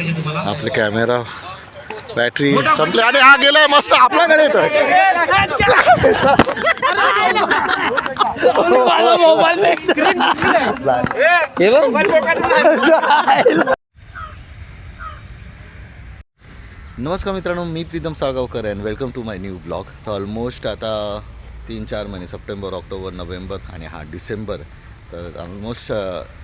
आपले camera battery संपले. आणि हा गेलाय मस्त. आपल्याकडे येतोय. नमस्कार मित्रांनो मी Pritam Salgaonkar and welcome to my new blog तर ऑलमोस्ट आता तीन चार महिने सप्टेंबर ऑक्टोबर नोव्हेंबर आणि हा डिसेंबर. तर ऑलमोस्ट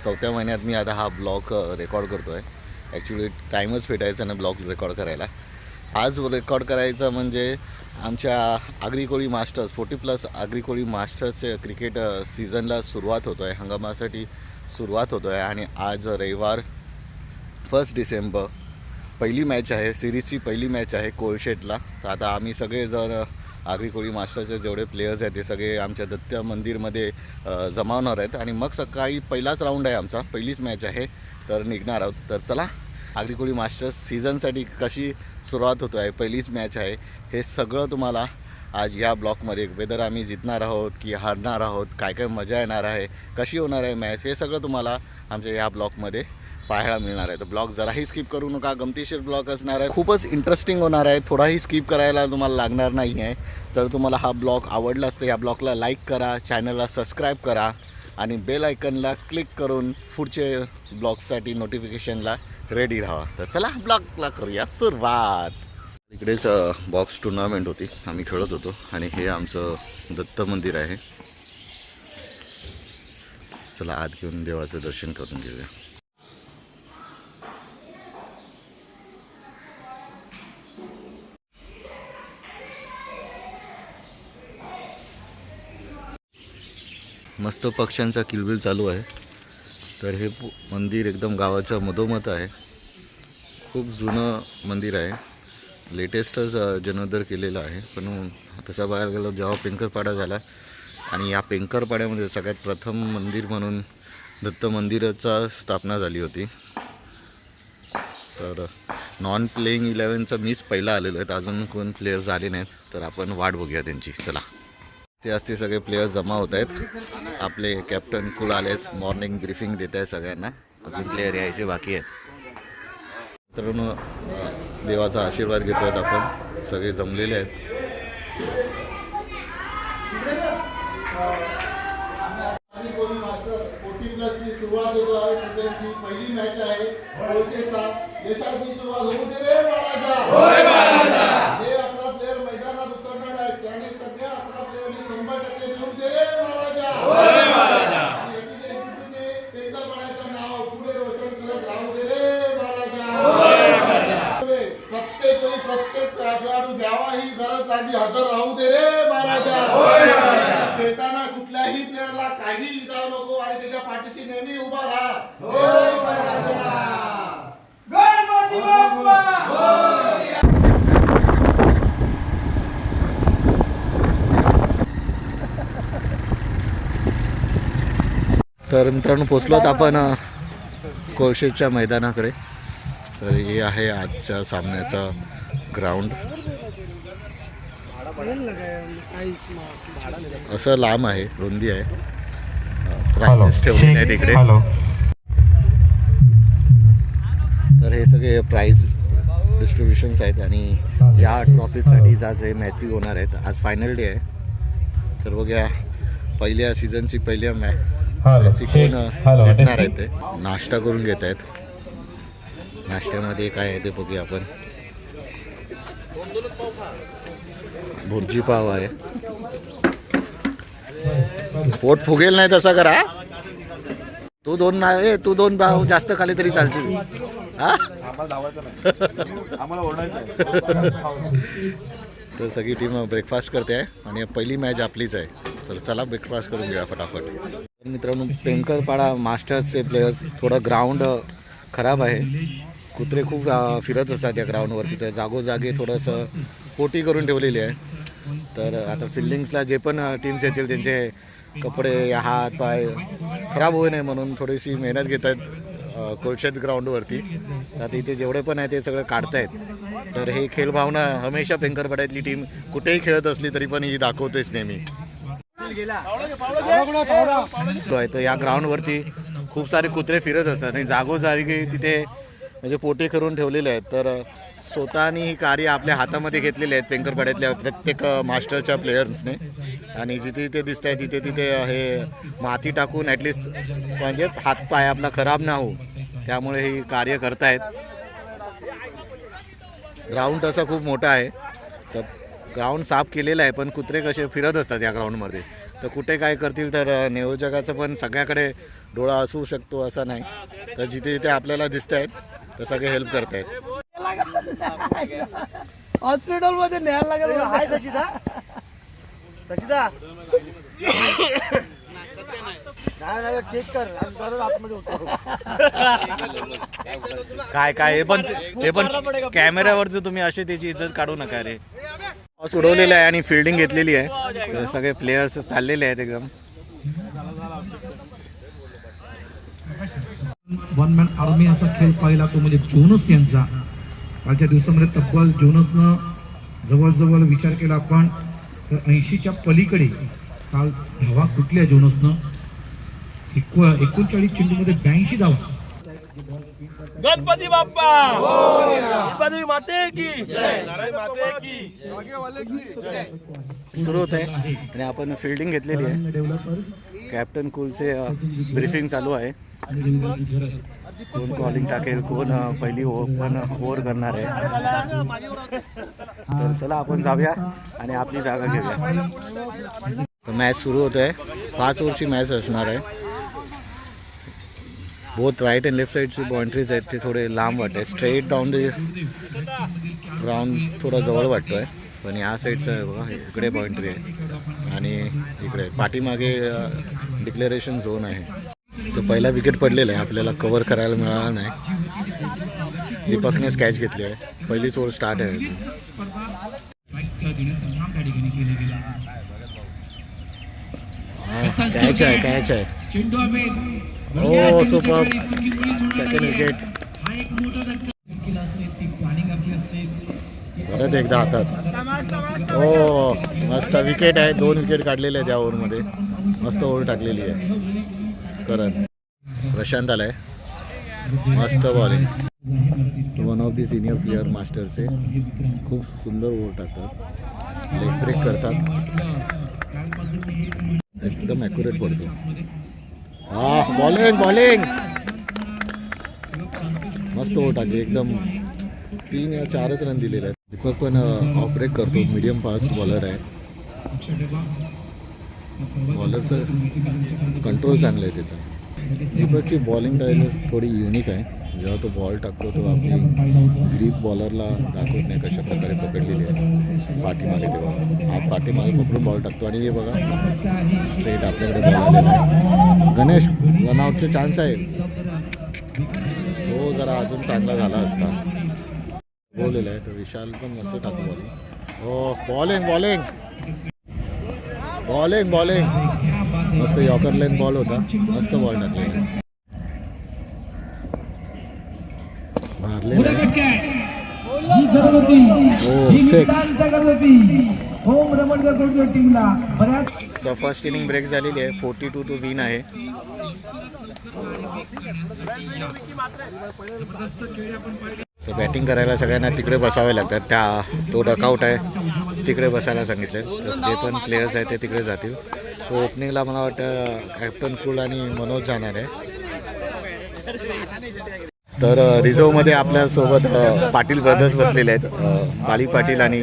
चौथ्या महिन्यात मी आता हा ब्लॉग रेकॉर्ड करतो आहे ॲक्च्युली टाईमच भेटायचा ना ब्लॉग रेकॉर्ड करायला. आज रेकॉर्ड करायचं म्हणजे आमच्या Agrikoli masters forty plus Agrikoli मास्टर्सचे cricket सीझनला सुरुवात होतो आहे हंगामासाठी सुरुवात होतो आहे आणि आज रविवार फर्स्ट डिसेंबर. पहिली मॅच आहे सिरीजची पहिली मॅच आहे कोळशेटला तर आता आम्ही सगळेजण आग्रिकोळी मास्टरचे जेवढे प्लेयर्स आहेत ते सगळे आमच्या दत्त मंदिरमध्ये जमावणार आहेत. आणि मग सकाळी पहिलाच राऊंड आहे आमचा. पहिलीच मॅच आहे. तर निघणार आहोत. तर चला आगरीकोळी मास्टर्स सीझनसाठी कशी सुरुवात होतो आहे पहिलीच मॅच आहे हे सगळं तुम्हाला आज या ब्लॉकमध्ये वेदर आम्ही जिंकणार आहोत की हारणार आहोत काय काय मजा येणार आहे कशी होणार आहे मॅच हे सगळं तुम्हाला आमच्या या ब्लॉकमध्ये पाहायला मिळणार आहे. तर ब्लॉग जराही स्किप करू नका गमतीशीर ब्लॉग असणार आहे खूपच इंटरेस्टिंग होणार आहे थोडाही स्किप करायला तुम्हाला लागणार नाही आहे. तर तुम्हाला हा ब्लॉग आवडला असतं या ब्लॉगला लाईक करा चॅनलला सबस्क्राईब करा आणि बेल आयकनला क्लिक करून पुढचे ब्लॉगसाठी नोटिफिकेशनला रेडी राहा. तर चला ब्लॉगला करूया सुरुवात. इकडेच बॉक्स टुर्नामेंट होती. आम्ही खेळत होतो. आणि हे आमचं दत्त मंदिर आहे. चला आत घेऊन देवाचं दर्शन करून घेऊया. मस्त पक्ष्यांचा किलबिल चालू आहे. तर हे पु- मंदिर एकदम गावाच्या मधोमध आहे. खूप जुनं मंदिर आहे. लेटेस्टच अ, जीर्णोद्धार केलेलं आहे. पण तसं बघायला गेलं जेव्हा पेंकरपाडा झाला आणि या पेंकरपाड्यामध्ये सगळ्यात प्रथम मंदिर म्हणून दत्त मंदिराचा स्थापना झाली होती. तर नॉन प्लेईंग इलेवनचा मीच पहिला आलेलो आहे तर अजून कोण प्लेयर्स आले नाहीत. तर आपण वाट बघूया त्यांची. चला. ते असते सगळे प्लेयर्स जमा होत आहेत. आपले कॅप्टन कुल आलेच मॉर्निंग ब्रीफिंग देत आहे सगळ्यांना. अजून प्लेयर यायचे बाकी आहेत. तर देवाचा आशीर्वाद घेतो आहेत आपण. सगळे जमलेले आहेत सुरुवात होतो आहे सीझनची पहिली मॅच आहे कोळशेतला देशाची सुरुवात होऊ दे रे महाराजा जे अकरा प्लेअर मैदानात उतरणार आहेत त्याने सगळ्या अकरा प्लेअरनी शंभर टक्के देऊ दे रे महाराजा आणि अशी जे एकजुटीने पेंकरपणाचं नाव पुढे रोशन करत राहू दे रे महाराजा प्रत्येक वेळी प्रत्येक खेळाडू द्यावा ही गरज लागली हजर राहू दे रे महाराजा खेळताना कुठल्याही प्लेअरला काही जाऊ नको आणि त्याच्या पाठीशी नेहमी उभा राहा तर मित्रांनो पोचलोत आपण कोळशेच्या मैदानाकडे. तर हे आहे आजच्या सामन्याचा ग्राउंड असं लांब आहे रुंदी आहे. ठेवलेले आहेत इकडे हॅलो तर हे सगळे प्राईज डिस्ट्रीब्युशन्स आहेत आणि या ट्रॉफीसाठी आज हे मॅची होणार आहेत. आज फायनल डे आहे. तर बघूया पहिल्या सीझनची पहिल्या मॅची आहेत टेस्टिंग ते? नाश्ता करून घेत आहेत. नाश्त्यामध्ये काय आहे ते बघूया आपण. भुर्जी पाव आहे. पोट फुगेल नाही तसा करा. तू दोन नाही तू दोन पाव जास्त खाली तरी चालतील. हा? तर सगळी टीम ब्रेकफास्ट करते आहे. आणि पहिली मॅच आपलीच आहे. तर चला ब्रेकफास्ट करून घेऊया फटाफट. मित्रांनो पेंकरपाडा मास्टर्सचे प्लेयर्स थोडं ग्राउंड खराब आहे. कुत्रे खूप फिरत असतात या ग्राउंडवरती तर जागोजागी थोडंसं पोटी करून ठेवलेली आहे. तर आता फिल्डिंग्सला जे पण टीम्स येतील त्यांचे कपडे हात पाय खराब होऊ नये म्हणून थोडीशी मेहनत घेत आहेत कोळशेत ग्राउंडवरती आता इथे जेवढे पण आहे ते सगळं काढतायत. तर हे खेळ भावना हमेशा पेंकरपाड्यातली टीम कुठेही खेळत असली तरी पण ही दाखवतेच नेहमी. तो आहे तर या ग्राउंडवरती खूप सारे कुत्रे फिरत असतात आणि जागोजागी तिथे म्हणजे पोटे करून ठेवलेले आहेत. तर स्वतःनी ही कार्य आपल्या हातामध्ये घेतलेली आहेत पेंकरपाड्यातल्या प्रत्येक मास्टरच्या प्लेयर्सने. आणि जिथे तिथे दिसत आहे तिथे तिथे हे माती टाकून ॲटलिस्ट म्हणजे हातपाय आपला खराब ना हो. त्यामुळे ही कार्य करतायत. ग्राउंड तसा खूप मोठा आहे. तर ग्राउंड साफ केलेला आहे पण कुत्रे कसे फिरत असतात या ग्राउंडमध्ये? तर कुठे काय करतील तर नियोजकाचं पण सगळ्याकडे डोळा असू शकतो असं नाही. तर जिथे जिथे आपल्याला दिसत आहेत तर सगळे हेल्प करत आहेत हॉस्पिटलमध्ये न्यायला लागेल काय काय हे पण हे पण कॅमेऱ्यावरती तुम्ही असे त्याची इज्जत काढू नका रे. टॉस उडवलेला आहे आणि फिल्डिंग घेतलेली आहे. तर सगळे प्लेयर्स चाललेले आहेत एकदम. वन मॅन आर्मी असा खेळ पाहिला तो म्हणजे जोनस यांचा. कालच्या दिवसामध्ये तब्बल जोनसनं जवळजवळ विचार केला आपण तर ऐंशीच्या पलीकडे काल धावा कुठल्या जोनसनं? एको एकोणचाळीस चेंडूमध्ये ब्याऐंशी धावा. गणपती बाप्पा! गणपती माते की माते की सुरू होत आहे आणि आपण फिल्डिंग घेतलेली आहे. कॅप्टन कूलचे ब्रीफिंग चालू आहे. कोण कॉलिंग टाकेल कोण पहिली हो, ओपन ओव्हर करणार आहे. तर चला आपण जाऊया आणि आपली जागा घेऊया. मॅच सुरू होत आहे पाच ओव्हरची मॅच असणार आहे. बोथ राईट अँड लेफ्ट साईडची बाउंड्रीज आहेत ते थोडे लांब वाटत आहे स्ट्रेट डाऊन द ग्राउंड थोडा जवळ वाटतो आहे पण या साईडचं आहे बघा इकडे बाउंड्री आहे. आणि इकडे पाठीमागे डिक्लेरेशन झोन आहे. तो पहिला विकेट पडलेला आहे. आपल्याला कव्हर करायला मिळाला नाही. दीपकनेच कॅच घेतली आहे. पहिलीच ओव्हर स्टार्ट आहे. कॅच आहे कॅच आहे. हो सुपर सेकंड विकेट परत एकदा हातात. हो मस्त विकेट आहे. दोन विकेट काढलेले आहेत या ओव्हरमध्ये मस्त ओव्हर टाकलेली आहे. करत. प्रशांत आलाय. मस्त bowling one of the senior player मास्टरचे खूप सुंदर ओव्हर टाकतात. लेग ब्रेक करतात. एकदम ॲक्युरेट पडतो. हा बॉलिंग बॉलिंग मस्त ओव्हर टाकली एकदम. तीन या चारच रन दिलेले आहेत. दीपक पण ऑपरेट करतो. मीडियम फास्ट बॉलर आहे. बॉलरचं कंट्रोल चांगलं आहे त्याचं. दीपकची बॉलिंग डायलेस थोडी युनिक आहे जेव्हा तो बॉल टाकतो हो तो आपली ग्रीप बॉलरला दाखवत नाही कशा प्रकारे पकडलेली आहे पाठीमागे तेव्हा हा पाठीमागे पकडून बॉल टाकतो आणि हे बघा स्ट्रेट आपल्याकडे बॉल आलेला आहे गणेश वन आउटचे चान्स आहे तो जरा अजून चांगला झाला असता। बोललेला आहे तर विशाल पण मस्त टाकतो बॉलिंग हो बॉलिंग बॉलिंग बॉलिंग बॉलिंग मस्त यॉकर लेन बॉल होता. मस्त बॉल टाकलेला. हो सो फर्स्ट इनिंग ब्रेक झालेली आहे. फोर्टी टू टू विन आहे. तर बॅटिंग करायला सगळ्यांना तिकडे बसावे लागतात. त्या तो डकआउट आहे. तिकडे बसायला सांगितलं. तर जे पण प्लेयर्स आहेत ते तिकडे जातील. तो ओपनिंगला मला वाटतं कॅप्टन कुल आणि मनोज जाणार आहे. तर रिझर्वमध्ये आपल्यासोबत पाटील ब्रदर्स बसलेले आहेत. बाली पाटील आणि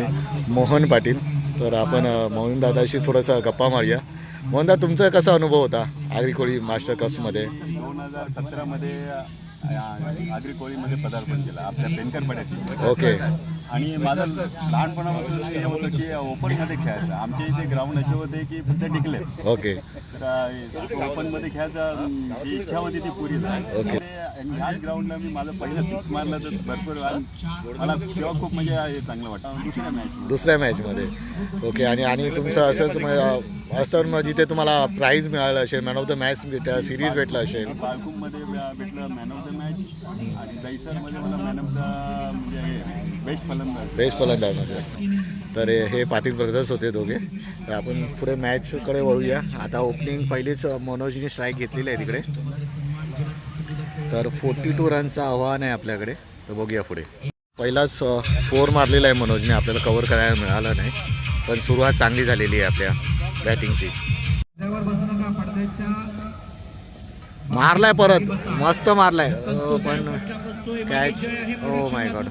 मोहन पाटील. तर आपण अ, मोहन दादाशी थोडंसं गप्पा मारूया. मोहनदा तुमचा कसा अनुभव होता आगरी कोळी मास्टर कप्समध्ये? दोन हजार सतरामध्ये आगरी कोळीमध्ये पदार्पण केलं. आपल्या पेनकर पड्याची ओके. आणि माझं लहानपणापासून हे होतं की ओपनमध्ये खेळायचं. आमच्या इथे ग्राउंड असे होते की फक्त डिकले ओके तर ओपनमध्ये खेळायचा जी इच्छा होती ती पुरी झाली. ओके. आणि ह्याच ग्राउंडला मी माझं पहिलं सिक्स मारलं तर भरपूर मला तेव्हा खूप म्हणजे हे चांगलं वाटतं दुसऱ्या मॅच दुसऱ्या मॅचमध्ये ओके आणि आणि तुमचं असंच असं मग जिथे तुम्हाला प्राईज मिळालं असेल man of the match series भेटलं असेल. बाळकूममध्ये भेटलं मॅन ऑफ द मॅच आणि दैसरमध्ये मला मॅन ऑफ द म्हणजे हे बेस्ट फलंदाज. बेस्ट फलंदाजमध्ये तर हे- हे पाटील ब्रदर्स होते दोघे. तर आपण पुढे मॅचकडे वळूया. आता ओपनिंग पहिलीच मनोजनी स्ट्राईक घेतलेली आहे तिकडे. तर फोर्टी टू रनचं आव्हान आहे आपल्याकडे. तर बघूया पुढे. पहिलाच फोर मारलेला आहे मनोजने. आपल्याला कवर करायला मिळालं नाही. पण सुरुवात चांगली झालेली आहे आपल्या बॅटिंगची मारलाय परत. मस्त मारलाय. पण कॅच ओ माय गॉड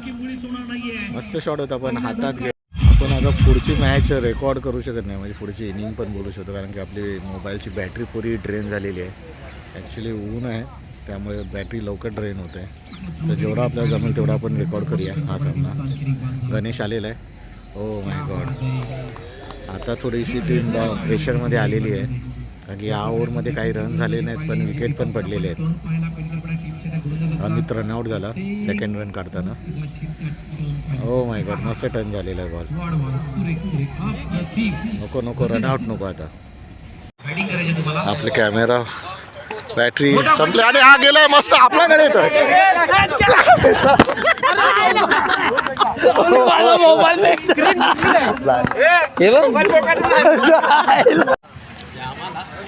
मस्त शॉट होता पण हातात गे आपण आता पुढची मॅच रेकॉर्ड करू शकत नाही. म्हणजे पुढची इनिंग पण बोलू शकतो. कारण की आपली मोबाईलची बॅटरी पुरी ड्रेन झालेली आहे. ॲक्च्युली ऊन आहे. त्यामुळे बॅटरी लवकर ड्रेन होते. तर जेवढा आपल्याला जमेल तेवढा आपण रेकॉर्ड करूया हा सामना. गणेश आलेला आहे. ओ माय गॉड आता थोडीशी टीम प्रेशरमध्ये आलेली आहे. कारण की या ओव्हरमध्ये काही रन झाले नाहीत पण विकेट पण पडलेले आहेत. अमित रनआउट झाला सेकंड रन काढताना. ओ माय गॉड मस्त टर्न झालेला आहे बॉल नको नको रनआउट नको आता. आपले कॅमेरा बॅटरी संपले. आणि हा गेलाय मस्त. आपल्याकडे येतोय.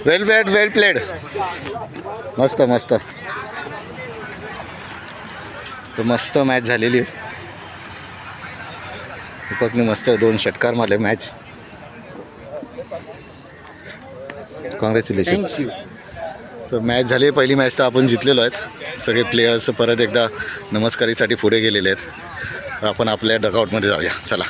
वेल बॅट वेल प्लेड मस्त मस्त. मस्त मॅच झालेली. दीपकने मस्त दोन षटकार मारले मॅच कॉंग्रॅच्युलेशन तर मॅच झाली. पहिली मॅच तर आपण जिंकलेलो आहेत. सगळे प्लेयर्स परत एकदा नमस्कारीसाठी पुढे गेलेले आहेत. आपण आपल्या डगआउटमध्ये जाऊया. चला.